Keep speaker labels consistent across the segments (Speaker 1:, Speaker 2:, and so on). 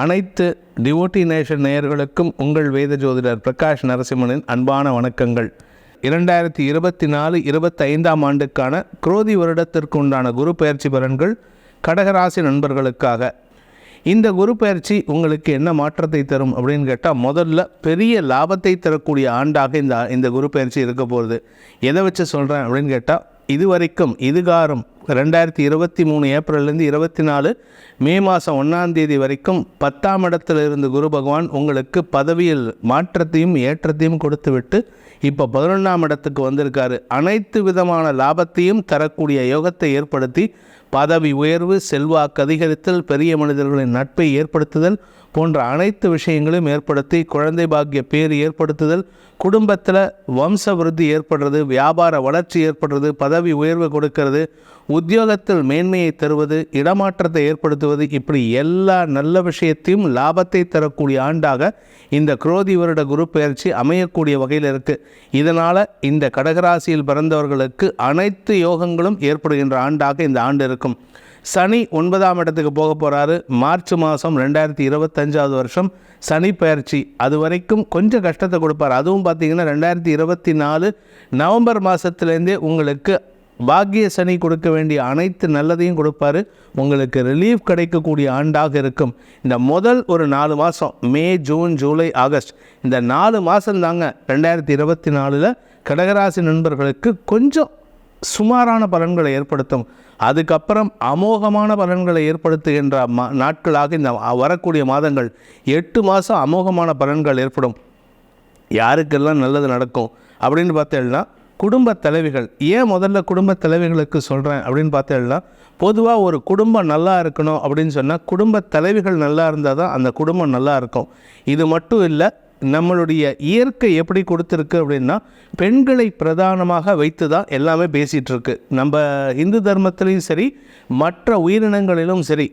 Speaker 1: அனைத்து devotee nation நேயர்களுக்கும் உங்கள் வேத ஜோதிடர் பிரகாஷ் நரசிம்மனின் அன்பான வணக்கங்கள். இரண்டாயிரத்தி இருபத்தி நாலு இருபத்தைந்தாம் ஆண்டுக்கான குரோதி வருடத்திற்கு உண்டான குரு பயிற்சி பலன்கள் கடகராசி நண்பர்களுக்காக. இந்த குரு பயிற்சி உங்களுக்கு என்ன மாற்றத்தை தரும் அப்படின்னு கேட்டால் முதல்ல பெரிய லாபத்தை தரக்கூடிய ஆண்டாக இந்த இந்த குரு பயிற்சி இருக்க போகுது. எதை வச்சு சொல்கிறேன் அப்படின்னு கேட்டால் இதுவரைக்கும் இதுகாரம் ரெண்டாயிரத்தி இருபத்தி மூணு ஏப்ரல்லேருந்து இருபத்தி நாலு மே மாதம் ஒன்றாம் தேதி வரைக்கும் பத்தாம் இடத்துல இருந்து குரு பகவான் உங்களுக்கு பதவியில் மாற்றத்தையும் ஏற்றத்தையும் கொடுத்துவிட்டு இப்போ பதினொன்றாம் இடத்துக்கு வந்திருக்காரு. அனைத்து விதமான லாபத்தையும் தரக்கூடிய யோகத்தை ஏற்படுத்தி பதவி உயர்வு செல்வாக்கு அதிகரித்தல் பெரிய மனிதர்களின் நட்பை ஏற்படுத்துதல் போன்ற அனைத்து விஷயங்களையும் ஏற்படுத்தி குழந்தை பாக்கிய பேர் ஏற்படுத்துதல் குடும்பத்தில் வம்ச விருத்தி ஏற்படுறது வியாபார வளர்ச்சி ஏற்படுறது பதவி உயர்வு கொடுக்கிறது உத்தியோகத்தில் மேன்மையை தருவது இடமாற்றத்தை ஏற்படுத்துவது இப்படி எல்லா நல்ல விஷயத்தையும் லாபத்தை தரக்கூடிய ஆண்டாக இந்த குரோதி வருட குரு பயிற்சி அமையக்கூடிய வகையில் இருக்குது இதனால் இந்த கடகராசியில் பிறந்தவர்களுக்கு அனைத்து யோகங்களும் ஏற்படுகின்ற ஆண்டாக இந்த ஆண்டு இருக்கும். சனி ஒன்பதாம் இடத்துக்கு போக போகிறாரு மார்ச் மாதம் ரெண்டாயிரத்தி இருபத்தஞ்சாவது வருஷம் சனி பயிற்சி அது வரைக்கும் கொஞ்சம் கஷ்டத்தை கொடுப்பார். அதுவும் பார்த்தீங்கன்னா ரெண்டாயிரத்தி இருபத்தி நாலு நவம்பர் மாதத்துலேருந்தே உங்களுக்கு பாக்கிய சனி கொடுக்க வேண்டிய அனைத்து நல்லதையும் கொடுப்பாரு. உங்களுக்கு ரிலீஃப் கிடைக்கக்கூடிய ஆண்டாக இருக்கும். இந்த முதல் ஒரு நாலு மாதம் மே ஜூன் ஜூலை ஆகஸ்ட் இந்த நாலு மாதம் தாங்க ரெண்டாயிரத்தி இருபத்தி நாலில் கடகராசி நண்பர்களுக்கு கொஞ்சம் சுமாரான பலன்களை ஏற்படுத்தும். அதுக்கப்புறம் அமோகமான பலன்களை ஏற்படுத்துகின்ற மா நாட்களாக இந்த வரக்கூடிய மாதங்கள் எட்டு மாதம் அமோகமான பலன்கள் ஏற்படும். யாருக்கெல்லாம் நல்லது நடக்கும் அப்படின்னு பார்த்தேன்னா குடும்ப தலைவிகள் ஏன் முதல்ல குடும்ப தலைவிகளுக்கு சொல்கிறேன் அப்படின்னு பார்த்தேன்னா பொதுவாக ஒரு குடும்பம் நல்லா இருக்கணும் அப்படின்னு சொன்னால் குடும்ப தலைவிகள் நல்லா இருந்தால் தான் அந்த குடும்பம் நல்லா இருக்கும். இது மட்டும் இல்லை நம்மளுடைய இயற்கை எப்படி கொடுத்துருக்கு அப்படின்னா பெண்களை பிரதானமாக வைத்து தான் எல்லாமே பேசிகிட்ருக்கு நம்ம இந்து தர்மத்திலையும் சரி மற்ற உயிரினங்களிலும் சரி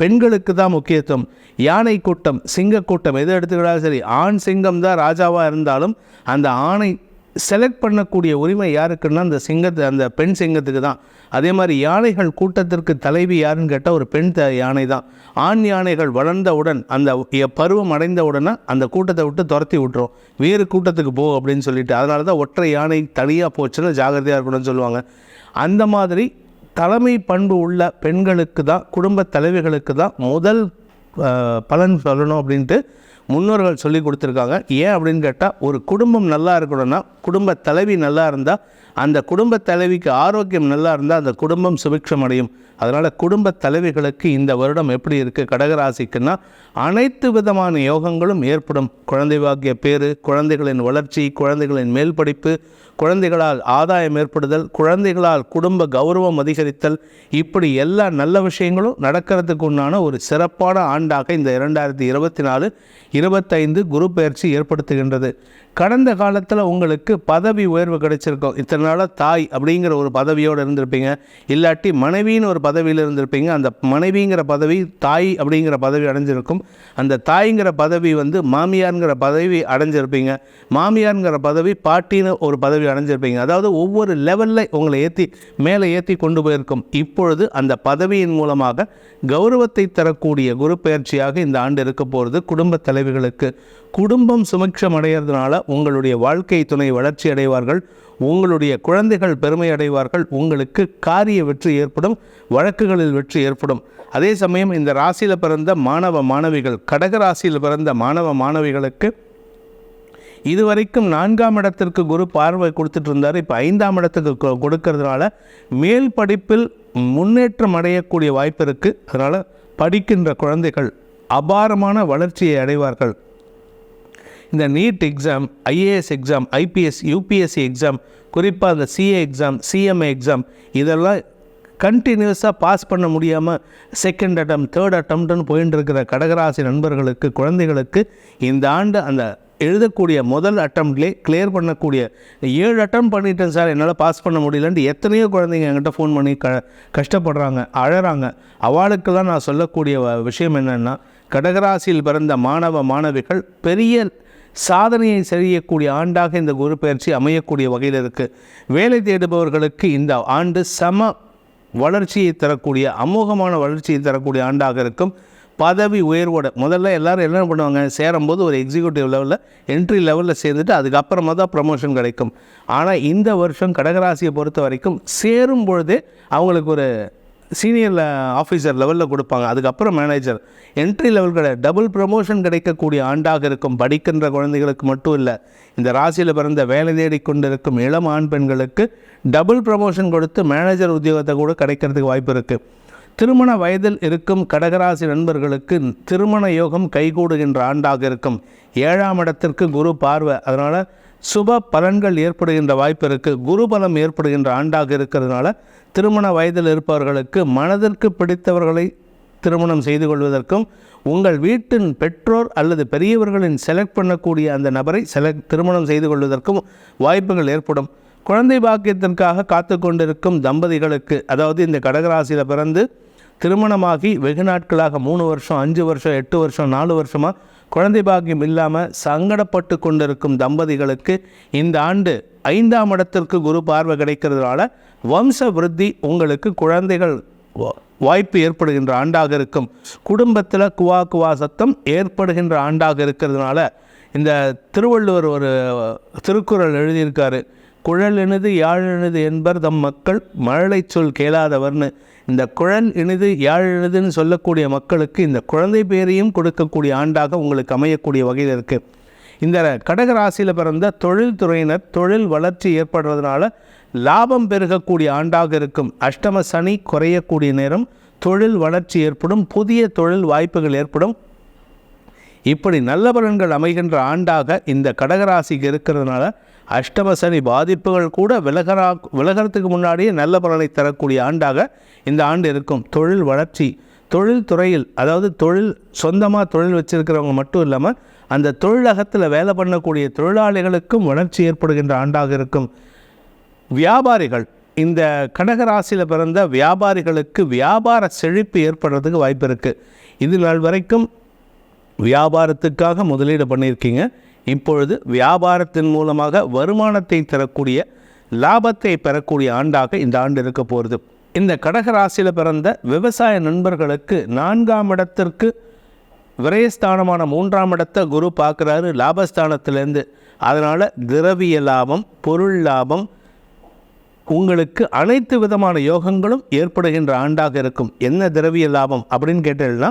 Speaker 1: பெண்களுக்கு தான் முக்கியத்துவம். யானை கூட்டம் சிங்க கூட்டம் எது எடுத்துக்கிட்டாலும் சரி ஆண் சிங்கம் தான் ராஜாவாக இருந்தாலும் அந்த ஆணை செலக்ட் பண்ணக்கூடிய உரிமை யாருக்குன்னா அந்த சிங்கத்தை அந்த பெண் சிங்கத்துக்கு தான். அதே மாதிரி யானைகள் கூட்டத்திற்கு தலைவி யாருன்னு கேட்டால் ஒரு பெண் த யானை தான். ஆண் யானைகள் வளர்ந்தவுடன் அந்த எ- பருவம் அடைந்த உடனே அந்த கூட்டத்தை விட்டு துரத்தி விட்டுரும். வேறு கூட்டத்துக்கு போ அப்படின்னு சொல்லிட்டு அதனால தான் ஒற்றை யானை தனியாக போச்சுன்னா ஜாகிரதையாக இருக்கணும்னு சொல்லுவாங்க. அந்த மாதிரி தலைமை பண்பு உள்ள பெண்களுக்கு தான் குடும்ப தலைவிகளுக்கு தான் முதல் பலன் சொல்லணும் அப்படின்ட்டு முன்னோர்கள் சொல்லி கொடுத்துருக்காங்க. ஏன் அப்படின்னு கேட்டால் ஒரு குடும்பம் நல்லா இருக்கணும்னா குடும்ப தலைவி நல்லா இருந்தால் அந்த குடும்ப தலைவிக்கு ஆரோக்கியம் நல்லா இருந்தால் அந்த குடும்பம் சுபிக்ஷம் அடையும் அதனால் குடும்ப தலைவிகளுக்கு இந்த வருடம் எப்படி இருக்குது கடகராசிக்குன்னா அனைத்து விதமான யோகங்களும் ஏற்படும். குழந்தை வாக்கிய பேறு குழந்தைகளின் வளர்ச்சி குழந்தைகளின் மேல் படிப்பு குழந்தைகளால் ஆதாயம் ஏற்படுதல் குழந்தைகளால் குடும்ப கௌரவம் அதிகரித்தல் இப்படி எல்லா நல்ல விஷயங்களும் நடக்கிறதுக்கு உண்டான ஒரு சிறப்பான ஆண்டாக இந்த இரண்டாயிரத்தி இருபத்தி நாலு இருபத்தைந்து குரு பயிற்சி ஏற்படுத்துகின்றது. கடந்த காலத்தில் உங்களுக்கு பதவி உயர்வு கிடைச்சிருக்கும். இத்தனை நாளாக தாய் அப்படிங்கிற ஒரு பதவியோடு இருந்திருப்பீங்க. இல்லாட்டி மனைவின்னு ஒரு பதவியில் இருந்திருப்பீங்க. அந்த மனைவிங்கிற பதவி தாய் அப்படிங்கிற பதவி அடைஞ்சிருக்கும். அந்த தாய்ங்கிற பதவி வந்து மாமியாருங்கிற பதவி அடைஞ்சிருப்பீங்க. மாமியாருங்கிற பதவி பாட்டின்னு ஒரு பதவி அடைஞ்சிருப்பீங்க. அதாவது ஒவ்வொரு லெவலில் உங்களை ஏற்றி மேலே ஏற்றி கொண்டு போயிருக்கும். இப்பொழுது அந்த பதவியின் மூலமாக கௌரவத்தை தரக்கூடிய குரு பயிற்சியாக இந்த ஆண்டு இருக்க போகிறது குடும்ப தலைவிகளுக்கு. குடும்பம் சுமக்ஷம் அடைகிறதுனால உங்களுடைய வாழ்க்கை துணை வளர்ச்சி அடைவார்கள் உங்களுடைய குழந்தைகள் பெருமை அடைவார்கள் உங்களுக்கு காரிய வெற்றி ஏற்படும் வழக்குகளில் வெற்றி ஏற்படும். அதே சமயம் இந்த ராசியில் பிறந்த மாணவ மாணவிகள் கடக ராசியில் பிறந்த மாணவ மாணவிகளுக்கு இதுவரைக்கும் நான்காம் இடத்திற்கு குரு பார்வை கொடுத்துட்டு இருந்தார். இப்போ ஐந்தாம் இடத்துக்கு கொடுக்கறதுனால மேல் படிப்பில் முன்னேற்றம் அடையக்கூடிய வாய்ப்பு இருக்குது அதனால் படிக்கின்ற குழந்தைகள் அபாரமான வளர்ச்சியை அடைவார்கள். இந்த NEET exam IAS exam IPS UPSC exam குறிப்பாக அந்த சிஏ எக்ஸாம் சிஎம்ஏ எக்ஸாம் இதெல்லாம் கண்டினியூஸாக பாஸ் பண்ண முடியாமல் செகண்ட் அட்டம் தேர்ட் அட்டம்ப்ட்னு போயின்னு இருக்கிற கடகராசி நண்பர்களுக்கு குழந்தைகளுக்கு இந்த ஆண்டு அந்த எழுதக்கூடிய முதல் அட்டம்ப்ட்லே கிளியர் பண்ணக்கூடிய ஏழு அட்டம் பண்ணிட்டேன் சார் என்னால் பாஸ் பண்ண முடியலன்ட்டு எத்தனையோ குழந்தைங்க என்கிட்ட ஃபோன் பண்ணி க கஷ்டப்படுறாங்க அழகிறாங்க அவளுக்கெல்லாம் நான் சொல்லக்கூடிய விஷயம் என்னென்னா கடகராசியில் பிறந்த மாணவ மாணவிகள் பெரிய சாதனையை செய்யக்கூடிய ஆண்டாக இந்த குரு பயிற்சி அமையக்கூடிய வகையில் இருக்குது வேலை தேடுபவர்களுக்கு இந்த ஆண்டு சம வளர்ச்சியை தரக்கூடிய அமோகமான வளர்ச்சியை தரக்கூடிய ஆண்டாக இருக்கும். பதவி உயர்வோட முதல்ல எல்லாரும் என்ன பண்ணுவாங்க? சேரும்போது ஒரு எக்ஸிக்யூட்டிவ் லெவலில் என்ட்ரி லெவலில் சேர்ந்துட்டு அதுக்கப்புறமா தான் ப்ரமோஷன் கிடைக்கும். ஆனால் இந்த வருஷம் கடகராசியை பொறுத்த வரைக்கும் சேரும் பொழுதே அவங்களுக்கு ஒரு சீனியர் ஆஃபீஸர் லெவலில் கொடுப்பாங்க. அதுக்கப்புறம் மேனேஜர் என்ட்ரி லெவல் கிடையாது டபுள் ப்ரமோஷன் கிடைக்கக்கூடிய ஆண்டாக இருக்கும். படிக்கின்ற குழந்தைகளுக்கு மட்டும் இல்லை இந்த ராசியில் பிறந்த வேலை தேடி கொண்டிருக்கும் இளம் ஆண் பெண்களுக்கு டபுள் ப்ரமோஷன் கொடுத்து மேனேஜர் உத்தியோகத்தை கூட கிடைக்கிறதுக்கு வாய்ப்பு இருக்குது திருமண வயதில் இருக்கும் கடகராசி நண்பர்களுக்கு திருமண யோகம் கைகூடுகின்ற ஆண்டாக இருக்கும். ஏழாம் இடத்திற்கு குரு பார்வை. அதனால் சுப பலன்கள் ஏற்படுகின்ற வாய்ப்பு இருக்குது குருபலம் ஏற்படுகின்ற ஆண்டாக இருக்கிறதுனால திருமண வயதில் இருப்பவர்களுக்கு மனதிற்கு பிடித்தவர்களை திருமணம் செய்து கொள்வதற்கும் உங்கள் வீட்டின் பெற்றோர் அல்லது பெரியவர்களின் செலக்ட் பண்ணக்கூடிய அந்த நபரை செலக்ட் திருமணம் செய்து கொள்வதற்கும் வாய்ப்புகள் ஏற்படும். குழந்தை பாக்கியத்திற்காக காத்து கொண்டிருக்கும் தம்பதிகளுக்கு அதாவது இந்த கடகராசியில் பிறந்து திருமணமாகி வெகு நாட்களாக மூணு வருஷம் அஞ்சு வருஷம் எட்டு வருஷம் நாலு வருஷமாக குழந்தை பாக்கியம் இல்லாமல் சங்கடப்பட்டு கொண்டிருக்கும் தம்பதிகளுக்கு இந்த ஆண்டு ஐந்தாம் இடத்திற்கு குரு பார்வை கிடைக்கிறதுனால வம்ச விருத்தி உங்களுக்கு குழந்தைகள் வா- வாய்ப்பு ஏற்படுகின்ற ஆண்டாக இருக்கும். குடும்பத்தில் குவா குவா சத்தம் ஏற்படுகின்ற ஆண்டாக இருக்கிறதுனால இந்த திருவள்ளுவர் ஒரு திருக்குறள் எழுதியிருக்காரு. குழல் எனது யாழ் எனது என்பர் தம் மக்கள் மழலை சொல் கேளாதவர்னு இந்த குழல் இனிது யாழ் இனிதுன்னு சொல்லக்கூடிய மக்களுக்கு இந்த குழந்தை பேரையும் கொடுக்கக்கூடிய ஆண்டாக உங்களுக்கு அமையக்கூடிய வகையில் இருக்குது இந்த கடக ராசியில் பிறந்த தொழில் துறையினர் தொழில் வளர்ச்சி ஏற்படுறதுனால லாபம் பெருகக்கூடிய ஆண்டாக இருக்கும். அஷ்டம சனி குறையக்கூடிய நேரம் தொழில் வளர்ச்சி ஏற்படும் புதிய தொழில் வாய்ப்புகள் ஏற்படும். இப்படி நல்ல பலன்கள் அமைகின்ற ஆண்டாக இந்த கடகராசிக்கு இருக்கிறதுனால அஷ்டம சனி பாதிப்புகள் கூட விலகரா விலகிறதுக்கு முன்னாடியே நல்ல பலனை தரக்கூடிய ஆண்டாக இந்த ஆண்டு இருக்கும். தொழில் வளர்ச்சி தொழில் துறையில் அதாவது தொழில் சொந்தமாக தொழில் வச்சிருக்கிறவங்க மட்டும் இல்லாமல் அந்த தொழிலகத்தில் வேலை பண்ணக்கூடிய தொழிலாளிகளுக்கும் வளர்ச்சி ஏற்படுகின்ற ஆண்டாக இருக்கும். வியாபாரிகள் இந்த கடகராசியில் பிறந்த வியாபாரிகளுக்கு வியாபார செழிப்பு ஏற்படுறதுக்கு வாய்ப்பு இருக்குது இது நாள் வரைக்கும் வியாபாரத்துக்காக முதலீடு பண்ணியிருக்கீங்க. இப்பொழுது வியாபாரத்தின் மூலமாக வருமானத்தை தரக்கூடிய லாபத்தை பெறக்கூடிய ஆண்டாக இந்த ஆண்டு இருக்க போகிறது. இந்த கடகராசியில் பிறந்த விவசாய நண்பர்களுக்கு நான்காம் இடத்திற்கு விரயஸ்தானமான மூன்றாம் இடத்தை குரு பார்க்குறாரு லாபஸ்தானத்திலேருந்து. அதனால் திரவிய லாபம் பொருள் லாபம் உங்களுக்கு அனைத்து விதமான யோகங்களும் ஏற்படுகின்ற ஆண்டாக இருக்கும். என்ன திரவிய லாபம் அப்படின்னு கேட்டீங்கன்னா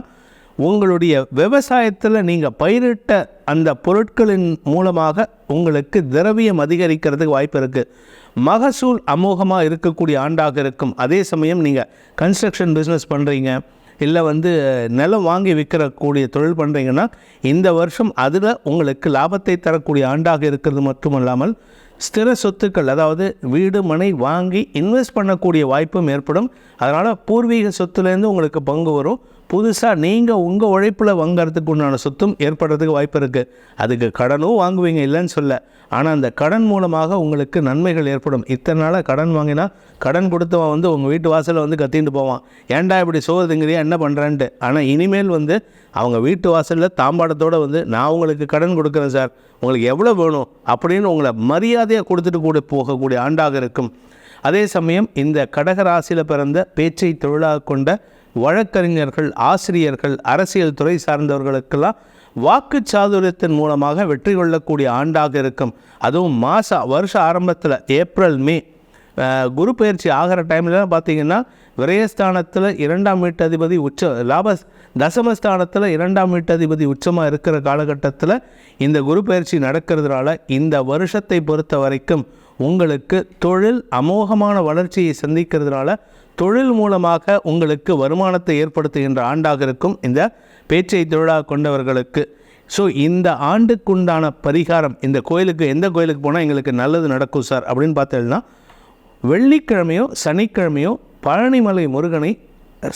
Speaker 1: உங்களுடைய விவசாயத்தில் நீங்கள் பயிரிட்ட அந்த பொருட்களின் மூலமாக உங்களுக்கு திரவியம் அதிகரிக்கிறதுக்கு வாய்ப்பு இருக்குது மகசூல் அமோகமாக இருக்கக்கூடிய ஆண்டாக இருக்கும். அதே சமயம் நீங்கள் கன்ஸ்ட்ரக்ஷன் பிஸ்னஸ் பண்ணுறீங்க இல்லை வந்து நிலம் வாங்கி விற்கிறக்கூடிய தொழில் பண்ணுறீங்கன்னா இந்த வருஷம் அதில் உங்களுக்கு லாபத்தை தரக்கூடிய ஆண்டாக இருக்கிறது மட்டுமல்லாமல் ஸ்திர சொத்துக்கள் அதாவது வீடு மனை வாங்கி இன்வெஸ்ட் பண்ணக்கூடிய வாய்ப்பும் ஏற்படும். அதனால் பூர்வீக சொத்துலேருந்து உங்களுக்கு பங்கு வரும். புதுசாக நீங்கள் உங்கள் உழைப்பில் வாங்குறதுக்கு உண்டான சொத்தும் ஏற்படுறதுக்கு வாய்ப்பு இருக்குது அதுக்கு கடனும் வாங்குவீங்க இல்லைன்னு சொல்ல. ஆனால் அந்த கடன் மூலமாக உங்களுக்கு நன்மைகள் ஏற்படும். இத்தனை நாளாக கடன் வாங்கினா கடன் கொடுத்தவன் வந்து உங்கள் வீட்டு வாசலில் வந்து கத்திட்டு போவான். ஏன்டா இப்படி சோறுதுங்கிறியா என்ன பண்ணுறான்ட்டு ஆனால் இனிமேல் வந்து அவங்க வீட்டு வாசலில் தாம்பாடத்தோடு வந்து நான் உங்களுக்கு கடன் கொடுக்குறேன் சார். உங்களுக்கு எவ்வளோ வேணும்? அப்படின்னு உங்களை மரியாதையாக கொடுத்துட்டு கூட போகக்கூடிய ஆண்டாக இருக்கும். அதே சமயம் இந்த கடகராசியில் பிறந்த பேச்சை தொழிலாக கொண்ட வழக்கறிஞர்கள் ஆசிரியர்கள் அரசியல் துறை சார்ந்தவர்களுக்கெல்லாம் வாக்கு சாதுரியத்தின் மூலமாக வெற்றி கொள்ளக்கூடிய ஆண்டாக இருக்கும். அதுவும் மாத வருஷ ஆரம்பத்தில் ஏப்ரல் மே. குரு பயிற்சி ஆகிற டைம்லலாம் பார்த்தீங்கன்னா விரயஸ்தானத்தில் இரண்டாம் வீட்டதிபதி உச்ச லாப தசமஸ்தானத்தில் இரண்டாம் வீட்டதிபதி உச்சமாக இருக்கிற காலகட்டத்தில் இந்த குரு பயிற்சி நடக்கிறதுனால இந்த வருஷத்தை பொறுத்த வரைக்கும் உங்களுக்கு தொழில் அமோகமான வளர்ச்சியை சந்திக்கிறதுனால தொழில் மூலமாக உங்களுக்கு வருமானத்தை ஏற்படுத்துகின்ற ஆண்டாக இருக்கும் இந்த பேச்சை தொழிலாக கொண்டவர்களுக்கு. ஸோ இந்த ஆண்டுக்குண்டான பரிகாரம் இந்த கோயிலுக்கு எந்த கோயிலுக்கு போனால் எங்களுக்கு நல்லது நடக்கும் சார் அப்படின்னு பார்த்தீங்கன்னா வெள்ளிக்கிழமையோ சனிக்கிழமையோ பழனிமலை முருகனை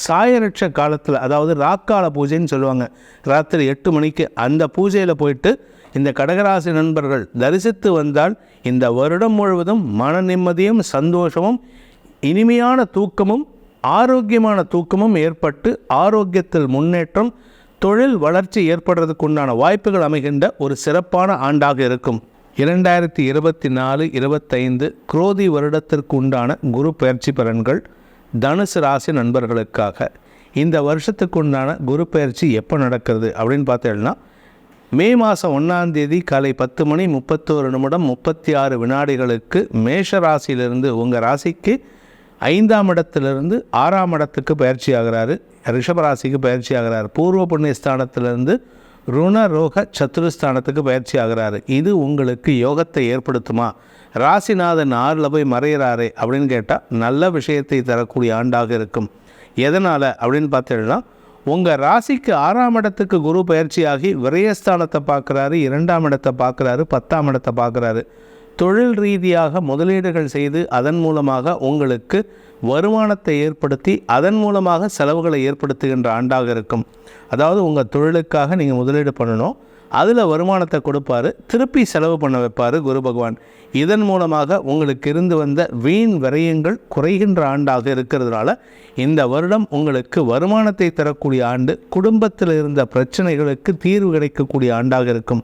Speaker 1: சாயரட்ச காலத்தில் அதாவது ராக்கால பூஜைன்னு சொல்லுவாங்க. ராத்திரி எட்டு மணிக்கு அந்த பூஜையில் போயிட்டு இந்த கடகராசி நண்பர்கள் தரிசித்து வந்தால் இந்த வருடம் முழுவதும் மன நிம்மதியும் சந்தோஷமும் இனிமையான தூக்கமும் ஆரோக்கியமான தூக்கமும் ஏற்பட்டு ஆரோக்கியத்தில் முன்னேற்றம் தொழில் வளர்ச்சி ஏற்படுறதுக்கு உண்டான வாய்ப்புகள் அமைகின்ற ஒரு சிறப்பான ஆண்டாக இருக்கும். இரண்டாயிரத்தி இருபத்தி நாலு இருபத்தைந்து குரோதி வருடத்திற்கு உண்டான குரு பயிற்சி பலன்கள் தனுசு ராசி நண்பர்களுக்காக. இந்த வருஷத்துக்கு உண்டான குரு பயிற்சி எப்போ நடக்கிறது அப்படின்னு பார்த்தீங்கன்னா மே மாதம் ஒன்றாம் தேதி காலை பத்து மணி முப்பத்தோரு நிமிடம் முப்பத்தி ஆறு வினாடிகளுக்கு மேஷ ராசியிலிருந்து உங்கள் ராசிக்கு ஐந்தாம் இடத்திலிருந்து ஆறாம் இடத்துக்கு பயிற்சி ஆகிறாரு. ரிஷபராசிக்கு பயிற்சி ஆகிறார். பூர்வ புண்ணிய ஸ்தானத்திலிருந்து ருண ரோக சத்துருஸ்தானத்துக்கு பயிற்சி ஆகிறாரு. இது உங்களுக்கு யோகத்தை ஏற்படுத்துமா? ராசிநாதன் ஆறில் போய் மறையிறாரே அப்படின்னு கேட்டால் நல்ல விஷயத்தை தரக்கூடிய ஆண்டாக இருக்கும். எதனால் அப்படின்னு பார்த்தீங்கன்னா உங்கள் ராசிக்கு ஆறாம் இடத்துக்கு குரு பயிற்சியாகி விரயஸ்தானத்தை பார்க்குறாரு இரண்டாம் இடத்தை பார்க்குறாரு பத்தாம் இடத்தை பார்க்குறாரு. தொழில் ரீதியாக முதலீடுகள் செய்து அதன் மூலமாக உங்களுக்கு வருமானத்தை ஏற்படுத்தி அதன் மூலமாக செலவுகளை ஏற்படுத்துகின்ற ஆண்டாக இருக்கும். அதாவது உங்கள் தொழிலுக்காக நீங்கள் முதலீடு பண்ணணும். அதில் வருமானத்தை கொடுப்பாரு. திருப்பி செலவு பண்ண வைப்பார் குரு பகவான். இதன் மூலமாக உங்களுக்கு இருந்து வந்த வீண் விரயங்கள் குறைகின்ற ஆண்டாக இருக்கிறதுனால இந்த வருடம் உங்களுக்கு வருமானத்தை தரக்கூடிய ஆண்டு குடும்பத்தில் இருந்த பிரச்சனைகளுக்கு தீர்வு கிடைக்கக்கூடிய ஆண்டாக இருக்கும்.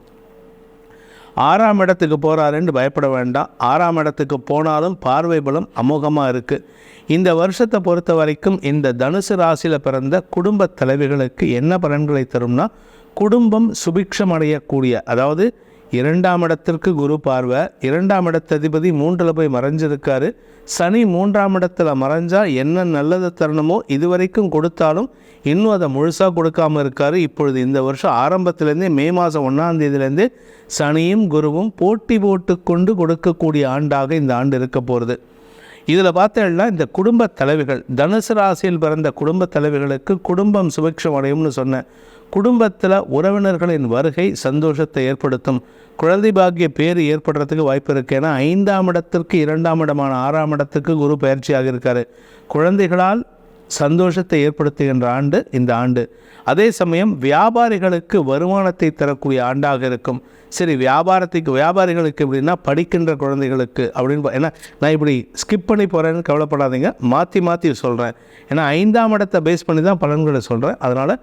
Speaker 1: ஆறாம் இடத்துக்கு போகிறாருன்னு பயப்பட வேண்டாம். ஆறாம் இடத்துக்கு போனாலும் பார்வை பலம் அமோகமாக இருக்குது இந்த வருஷத்தை பொறுத்த வரைக்கும் இந்த தனுசு ராசியில் பிறந்த குடும்ப தலைவிகளுக்கு என்ன பலன்களை தரும்னா குடும்பம் சுபிக்ஷமடையக்கூடிய அதாவது இரண்டாம் இடத்திற்கு குரு பார்வை. இரண்டாம் இடத்ததிபதி மூன்றில் போய் மறைஞ்சிருக்காரு. சனி மூன்றாம் இடத்துல மறைஞ்சால் என்ன நல்லது தரணுமோ இதுவரைக்கும் கொடுத்தாலும் இன்னும் அதை முழுசாக கொடுக்காம இருக்கார். இப்பொழுது இந்த வருஷம் ஆரம்பத்திலேருந்தே மே மாதம் ஒன்றாம் தேதியிலேருந்து சனியும் குருவும் போட்டி போட்டு கொண்டு கொடுக்கக்கூடிய ஆண்டாக இந்த ஆண்டு இருக்க போகிறது இதில் பார்த்தேன்னா இந்த குடும்ப தலைவிகள் தனுசு ராசியில் பிறந்த குடும்ப தலைவிகளுக்கு குடும்பம் சுபிக்ஷம் அடையும்னு சொன்னேன். குடும்பத்தில் உறவினர்களின் வருகை சந்தோஷத்தை ஏற்படுத்தும். குழந்தை பாக்கிய பேர் ஏற்படுறதுக்கு வாய்ப்பு இருக்குது ஏன்னா ஐந்தாம் இடத்திற்கு இரண்டாம் இடமான ஆறாம் இடத்துக்கு குரு பயிற்சியாக இருக்கார். குழந்தைகளால் சந்தோஷத்தை ஏற்படுத்துகின்ற ஆண்டு இந்த ஆண்டு. அதே சமயம் வியாபாரிகளுக்கு வருமானத்தை தரக்கூடிய ஆண்டாக இருக்கும். சரி வியாபாரத்துக்கு வியாபாரிகளுக்கு எப்படின்னா படிக்கின்ற குழந்தைகளுக்கு அப்படின்னு ஏன்னா நான் இப்படி ஸ்கிப் பண்ணி போகிறேன்னு கவலைப்படாதீங்க. மாற்றி மாற்றி சொல்கிறேன் ஏன்னா ஐந்தாம் இடத்தை பேஸ் பண்ணி தான் பலன்களை சொல்கிறேன் அதனால்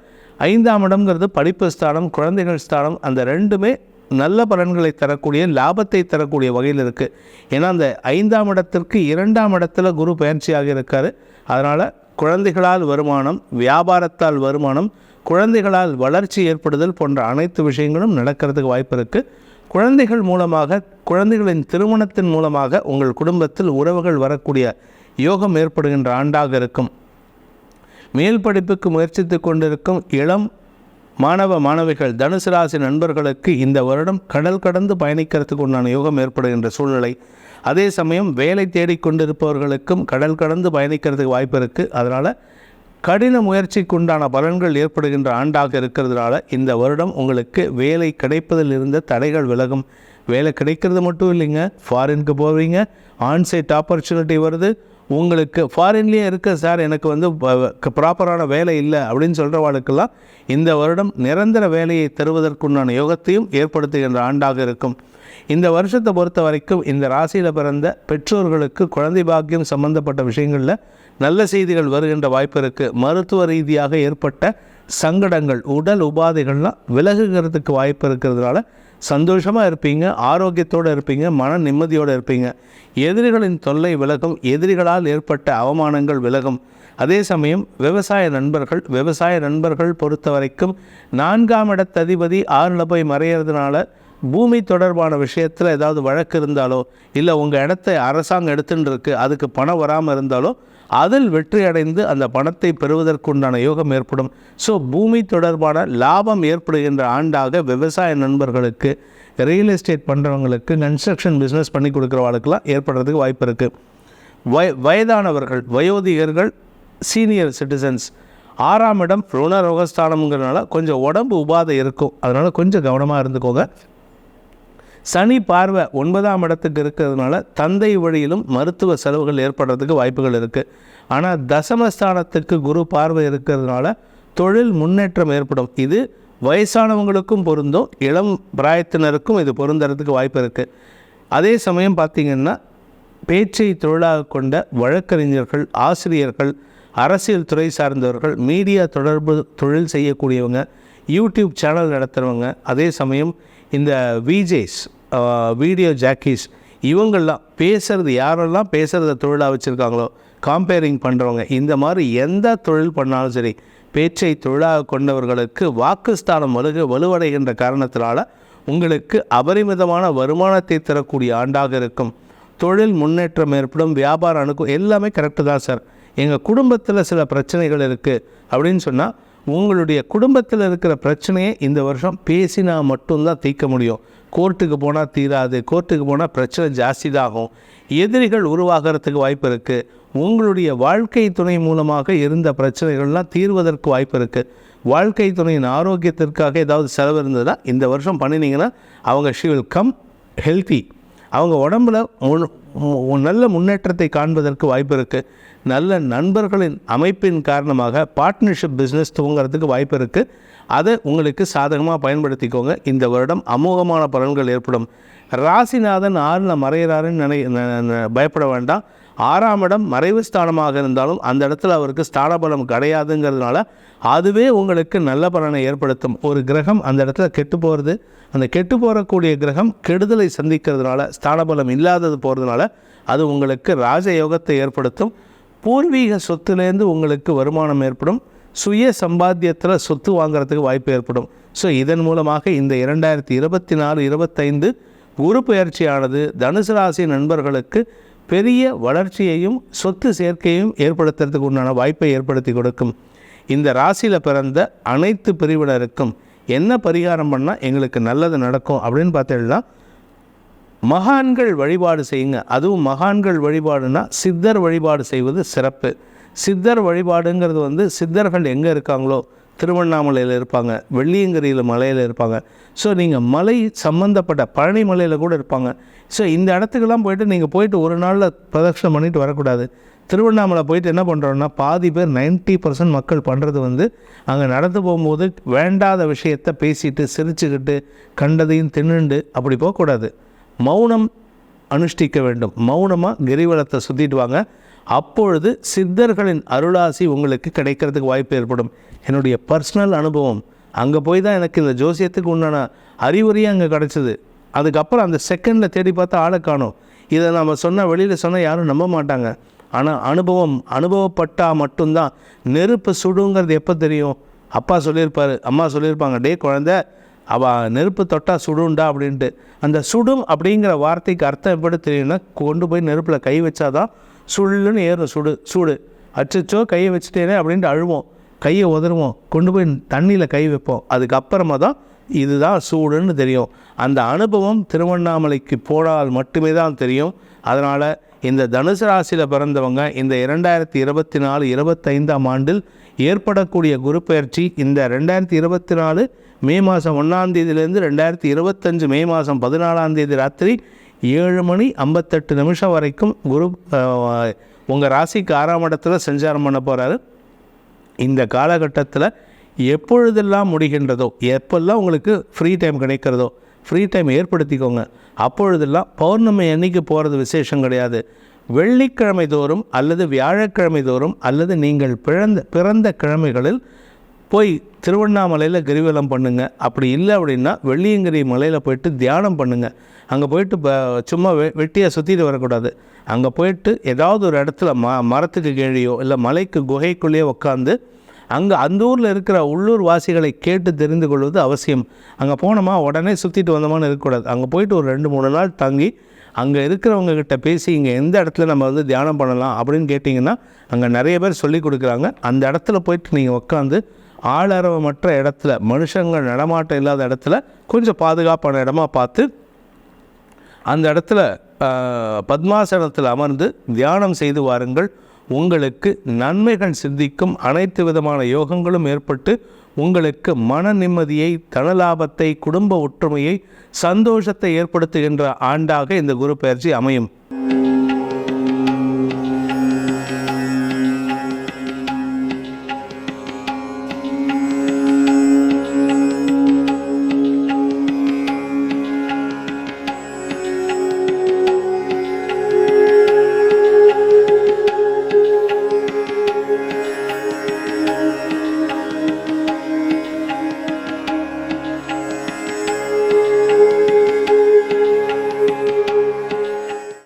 Speaker 1: ஐந்தாம் இடம்ங்கிறது படிப்பு ஸ்தானம் குழந்தைகள் ஸ்தானம் அந்த ரெண்டுமே நல்ல பலன்களை தரக்கூடிய லாபத்தை தரக்கூடிய வகையில் இருக்குது ஏன்னா அந்த ஐந்தாம் இடத்திற்கு இரண்டாம் இடத்துல குரு பயிற்சியாக இருக்கார். அதனால் குழந்தைகளால் வருமானம் வியாபாரத்தால் வருமானம் குழந்தைகளால் வளர்ச்சி ஏற்படுதல் போன்ற அனைத்து விஷயங்களும் நடக்கிறதுக்கு வாய்ப்பு இருக்குது குழந்தைகள் மூலமாக குழந்தைகளின் திருமணத்தின் மூலமாக உங்கள் குடும்பத்தில் உறவுகள் வரக்கூடிய யோகம் ஏற்படுகின்ற ஆண்டாக இருக்கும். மேல் படிப்புக்கு முயற்சித்து கொண்டிருக்கும் இளம் மாணவ மாணவிகள் தனுசு ராசி நண்பர்களுக்கு இந்த வருடம் கடல் கடந்து பயணிக்கிறதுக்கு உண்டான யோகம் ஏற்படுகின்ற சூழ்நிலை. அதே சமயம் வேலை தேடிக்கொண்டிருப்பவர்களுக்கும் கடல் கடந்து பயணிக்கிறதுக்கு வாய்ப்பு இருக்குது அதனால் கடின முயற்சிக்கு உண்டான பலன்கள் ஏற்படுகின்ற ஆண்டாக இருக்கிறதுனால இந்த வருடம் உங்களுக்கு வேலை கிடைப்பதில் இருந்த தடைகள் விலகும். வேலை கிடைக்கிறது மட்டும் இல்லைங்க. ஃபாரினுக்கு போவீங்க. ஆன்சைட் ஆப்பர்ச்சுனிட்டி வருது. உங்களுக்கு ஃபாரின்லேயே இருக்க சார் எனக்கு வந்து ப்ராப்பரான வேலை இல்லை அப்படின்னு சொல்கிறவாளுக்கெல்லாம் இந்த வருடம் நிரந்தர வேலையை தருவதற்குண்டான யோகத்தையும் ஏற்படுத்துகின்ற ஆண்டாக இருக்கும். இந்த வருஷத்தை பொறுத்த வரைக்கும் இந்த ராசியில் பிறந்த பெற்றோர்களுக்கு குழந்தை பாக்கியம் சம்பந்தப்பட்ட விஷயங்களில் நல்ல செய்திகள் வருகின்ற வாய்ப்பு இருக்குது மருத்துவ ரீதியாக ஏற்பட்ட சங்கடங்கள் உடல் உபாதைகள்லாம் விலகுகிறதுக்கு வாய்ப்பு இருக்கிறதுனால சந்தோஷமாக இருப்பீங்க ஆரோக்கியத்தோடு இருப்பீங்க மன நிம்மதியோடு இருப்பீங்க. எதிரிகளின் தொல்லை விலகும் எதிரிகளால் ஏற்பட்ட அவமானங்கள் விலகும். அதே சமயம் விவசாய நண்பர்கள் விவசாய நண்பர்கள் பொறுத்த வரைக்கும் நான்காம் இடத்ததிபதி ஆறில் போய் மறையிறதுனால பூமி தொடர்பான விஷயத்தில் ஏதாவது வழக்கு இருந்தாலோ இல்லை உங்கள் இடத்த அரசாங்கம் எடுத்துன்னு இருக்குது அதுக்கு பணம் வராமல் இருந்தாலோ அதில் வெற்றி அடைந்து அந்த பணத்தை பெறுவதற்குண்டான யோகம் ஏற்படும். ஸோ பூமி தொடர்பான லாபம் ஏற்படுகின்ற ஆண்டாக விவசாய நண்பர்களுக்கு ரியல் எஸ்டேட் பண்ணுறவங்களுக்கு கன்ஸ்ட்ரக்ஷன் பிஸ்னஸ் பண்ணி கொடுக்குறவங்களுக்கெல்லாம் ஏற்படுறதுக்கு வாய்ப்பு இருக்குது வய வயதானவர்கள் வயோதிகர்கள் சீனியர் சிட்டிசன்ஸ் ஆறாம் இடம் ருணரோகஸ்தானம்ங்கிறதுனால கொஞ்சம் உடம்பு உபாதை இருக்கும். அதனால் கொஞ்சம் கவனமாக இருந்துக்கோங்க. சனி பார்வை ஒன்பதாம் இடத்துக்கு இருக்கிறதுனால தந்தை வழியிலும் மருத்துவ செலவுகள் ஏற்படுறதுக்கு வாய்ப்புகள் இருக்குது ஆனால் தசமஸ்தானத்துக்கு குரு பார்வை இருக்கிறதுனால தொழில் முன்னேற்றம் ஏற்படும். இது வயசானவங்களுக்கும் பொருந்தும் இளம் பிராயத்தினருக்கும் இது பொருந்துறதுக்கு வாய்ப்பு இருக்குது அதே சமயம் பார்த்திங்கன்னா பேச்சை தொழிலாக கொண்ட வழக்கறிஞர்கள் ஆசிரியர்கள் அரசியல் துறை சார்ந்தவர்கள் மீடியா தொடர்பு தொழில் செய்யக்கூடியவங்க யூடியூப் சேனல் நடத்துகிறவங்க அதே சமயம் இந்த விஜேஸ் வீடியோ ஜாக்கீஸ் இவங்கள்லாம் பேசுகிறது யாரெல்லாம் பேசுகிறத தொழிலாக வச்சுருக்காங்களோ காம்பேரிங் பண்ணுறவங்க இந்த மாதிரி எந்த தொழில் பண்ணாலும் சரி பேச்சை தொழிலாக கொண்டவர்களுக்கு வாக்குஸ்தானம் வலுக வலுவடைகின்ற காரணத்தினால உங்களுக்கு அபரிமிதமான வருமானத்தை தரக்கூடிய ஆண்டாக இருக்கும். தொழில் முன்னேற்றம் ஏற்படும் வியாபாரம் அணுக்கும் எல்லாமே கரெக்டு தான் சார். எங்கள் குடும்பத்தில் சில பிரச்சனைகள் இருக்குது அப்படின்னு சொன்னால் உங்களுடைய குடும்பத்தில் இருக்கிற பிரச்சனையை இந்த வருஷம் பேசினா மட்டும்தான் தீர்க்க முடியும். கோர்ட்டுக்கு போனால் தீராது கோர்ட்டுக்கு போனால் பிரச்சனை ஜாஸ்தி தான் ஆகும் எதிரிகள் உருவாகிறதுக்கு வாய்ப்பு இருக்குது உங்களுடைய வாழ்க்கை துணை மூலமாக இருந்த பிரச்சனைகள்லாம் தீர்வதற்கு வாய்ப்பு இருக்குது வாழ்க்கை துணையின் ஆரோக்கியத்திற்காக ஏதாவது செலவு இருந்ததுன்னா இந்த வருஷம் பண்ணினீங்கன்னா அவங்க ஷி வில் கம் ஹெல்த்தி அவங்க உடம்புல முன்- நல்ல முன்னேற்றத்தை காண்பதற்கு வாய்ப்பு இருக்குது நல்ல நண்பர்களின் அமைப்பின் காரணமாக பார்ட்னர்ஷிப் பிஸ்னஸ் துவங்கிறதுக்கு வாய்ப்பு இருக்குது அதை உங்களுக்கு சாதகமாக பயன்படுத்திக்கோங்க. இந்த வருடம் அமோகமான பலன்கள் ஏற்படும். ராசிநாதன் ஆறில் மறையிறாருன்னு நினை பயப்பட வேண்டாம். ஆறாம் இடம் மறைவு ஸ்தானமாக இருந்தாலும் அந்த இடத்துல அவருக்கு ஸ்தான பலம் கிடையாதுங்கிறதுனால அதுவே உங்களுக்கு நல்ல பலனை ஏற்படுத்தும். ஒரு கிரகம் அந்த இடத்துல கெட்டு போகிறது அந்த கெட்டு போகக்கூடிய கிரகம் கெடுதலை சந்திக்கிறதுனால ஸ்தான பலம் இல்லாதது போகிறதுனால அது உங்களுக்கு ராஜயோகத்தை ஏற்படுத்தும். பூர்வீக சொத்துலேருந்து உங்களுக்கு வருமானம் ஏற்படும். சுய சம்பாத்தியத்தில் சொத்து வாங்குறதுக்கு வாய்ப்பு ஏற்படும். ஸோ இதன் மூலமாக இந்த இரண்டாயிரத்தி இருபத்தி நாலு இருபத்தைந்து குரு பயிற்சியானது தனுசு ராசி நண்பர்களுக்கு பெரிய வளர்ச்சியையும் சொத்து சேர்க்கையும் ஏற்படுத்துறதுக்கு உண்டான வாய்ப்பை ஏற்படுத்தி கொடுக்கும். இந்த ராசியில் பிறந்த அனைத்து பிரிவினருக்கும் என்ன பரிகாரம் பண்ணால் எங்களுக்கு நல்லது நடக்கும் அப்படின்னு பார்த்தீங்கன்னா மகான்கள் வழிபாடு செய்யுங்க. அதுவும் மகான்கள் வழிபாடுனா சித்தர் வழிபாடு செய்வது சிறப்பு. சித்தர் வழிபாடுங்கிறது வந்து சித்தர்கள் எங்கே இருக்காங்களோ திருவண்ணாமலையில் இருப்பாங்க வெள்ளியங்கிரியில் மலையில் இருப்பாங்க. ஸோ நீங்கள் மலை சம்மந்தப்பட்ட பழனி மலையில் கூட இருப்பாங்க. ஸோ இந்த இடத்துக்கெல்லாம் போயிட்டு நீங்கள் போயிட்டு ஒரு நாளில் பிரதட்சணம் பண்ணிட்டு வரக்கூடாது. திருவண்ணாமலை போயிட்டு என்ன பண்ணுறோன்னா பாதி பேர் 90% பர்சன்ட் மக்கள் பண்ணுறது வந்து அங்கே நடந்து போகும்போது வேண்டாத விஷயத்தை பேசிட்டு சிரிச்சுக்கிட்டு கண்டதையும் தின்னுண்டு அப்படி போகக்கூடாது. மௌனம் அனுஷ்டிக்க வேண்டும். மௌனமாக கிரிவலத்தை சுற்றிட்டு வாங்க. அப்பொழுது சித்தர்களின் அருளாசி உங்களுக்கு கிடைக்கிறதுக்கு வாய்ப்பு ஏற்படும். என்னுடைய பர்சனல் அனுபவம். அங்கே போய் தான் எனக்கு இந்த ஜோசியத்துக்கு உண்டான அறிவுரையே அங்கே கிடச்சிது. அதுக்கப்புறம் அந்த செகண்டில் தேடி பார்த்தா ஆளை காணோம். இதை நம்ம சொன்னால் வெளியில் சொன்னால் யாரும் நம்ப மாட்டாங்க. ஆனால் அனுபவம் அனுபவப்பட்டால் மட்டும்தான். நெருப்பு சுடுங்கிறது எப்போ தெரியும்? அப்பா சொல்லியிருப்பார் அம்மா சொல்லியிருப்பாங்க டே குழந்த அவள் நெருப்பு தொட்டால் சுடுண்டா? அப்படின்ட்டு. அந்த சுடும் அப்படிங்கிற வார்த்தைக்கு அர்த்தம் எப்படி தெரியும்னா கொண்டு போய் நெருப்பில் கை வச்சாதான் சுள்ளுன்னு ஏறும் சுடு சூடு. அச்சச்சோ கையை வச்சுட்டேனே அப்படின்ட்டு அழுவோம். கையை உதருவோம் கொண்டு போய் தண்ணியில் கை வைப்போம். அதுக்கப்புறமா தான் இதுதான் சூடுன்னு தெரியும். அந்த அனுபவம் திருவண்ணாமலைக்கு போனால் மட்டுமே தான் தெரியும். அதனால் இந்த தனுசு ராசியில் பிறந்தவங்க இந்த இரண்டாயிரத்தி இருபத்தி நாலு இருபத்தைந்தாம் ஆண்டில் ஏற்படக்கூடிய குரு பயிற்சி இந்த ரெண்டாயிரத்தி இருபத்தி நாலு மே மாதம் ஒன்றாம் தேதியிலேருந்து ரெண்டாயிரத்தி இருபத்தஞ்சு மே மாதம் பதினாலாம் தேதி ராத்திரி ஏழு மணி ஐம்பத்தெட்டு நிமிஷம் வரைக்கும் குரு உங்கள் ராசிக்கு ஆறாம் இடத்துல சஞ்சாரம் பண்ண போகிறாரு இந்த காலகட்டத்தில் எப்பொழுதெல்லாம் முடிகின்றதோ எப்பெல்லாம் உங்களுக்கு ஃப்ரீ டைம் கிடைக்கிறதோ ஃப்ரீ டைம் ஏற்படுத்திக்கோங்க. அப்பொழுதெல்லாம் பௌர்ணமி அன்னைக்கு போகிறது விசேஷம் கிடையாது. வெள்ளிக்கிழமை தோறும் அல்லது வியாழக்கிழமை தோறும் அல்லது நீங்கள் பிறந்த பிறந்த கிழமைகளில் போய் திருவண்ணாமலையில் கிரிவலம் பண்ணுங்கள் அப்படி இல்லை அப்படின்னா வெள்ளியங்கிரி மலையில் போயிட்டு தியானம் பண்ணுங்கள் அங்கே போயிட்டு ப- சும்மா வெ வெட்டியாக சுற்றிட்டு வரக்கூடாது. அங்கே போயிட்டு ஏதாவது ஒரு இடத்துல ம மரத்துக்கு கீழேயோ இல்லை மலைக்கு குகைக்குள்ளேயோ உட்காந்து அங்கே அந்த ஊரில் இருக்கிற உள்ளூர் வாசிகளை கேட்டு தெரிந்து கொள்வது அவசியம். அங்கே போனோமா உடனே சுற்றிட்டு வந்தோமான்னு இருக்கக்கூடாது. அங்கே போயிட்டு ஒரு ரெண்டு மூணு நாள் தங்கி அங்கே இருக்கிறவங்கக்கிட்ட பேசி இங்கே எந்த இடத்துல நம்ம வந்து தியானம் பண்ணலாம் அப்படின்னு கேட்டிங்கன்னா அங்கே நிறைய பேர் சொல்லி கொடுக்குறாங்க. அந்த இடத்துல போயிட்டு நீங்கள் உட்காந்து ஆளரவமற்ற இடத்துல மனுஷங்கள் நடமாட்டம் இல்லாத இடத்துல கொஞ்சம் பாதுகாப்பான இடமா பார்த்து அந்த இடத்துல பத்மாசனத்தில் அமர்ந்து தியானம் செய்து வாருங்கள். உங்களுக்கு நன்மைகள் சிந்திக்கும் அனைத்து விதமான யோகங்களும் ஏற்பட்டு உங்களுக்கு மன நிம்மதியை தனலாபத்தை குடும்ப ஒற்றுமையை சந்தோஷத்தை ஏற்படுத்துகின்ற ஆண்டாக இந்த குரு பயிற்சி அமையும்.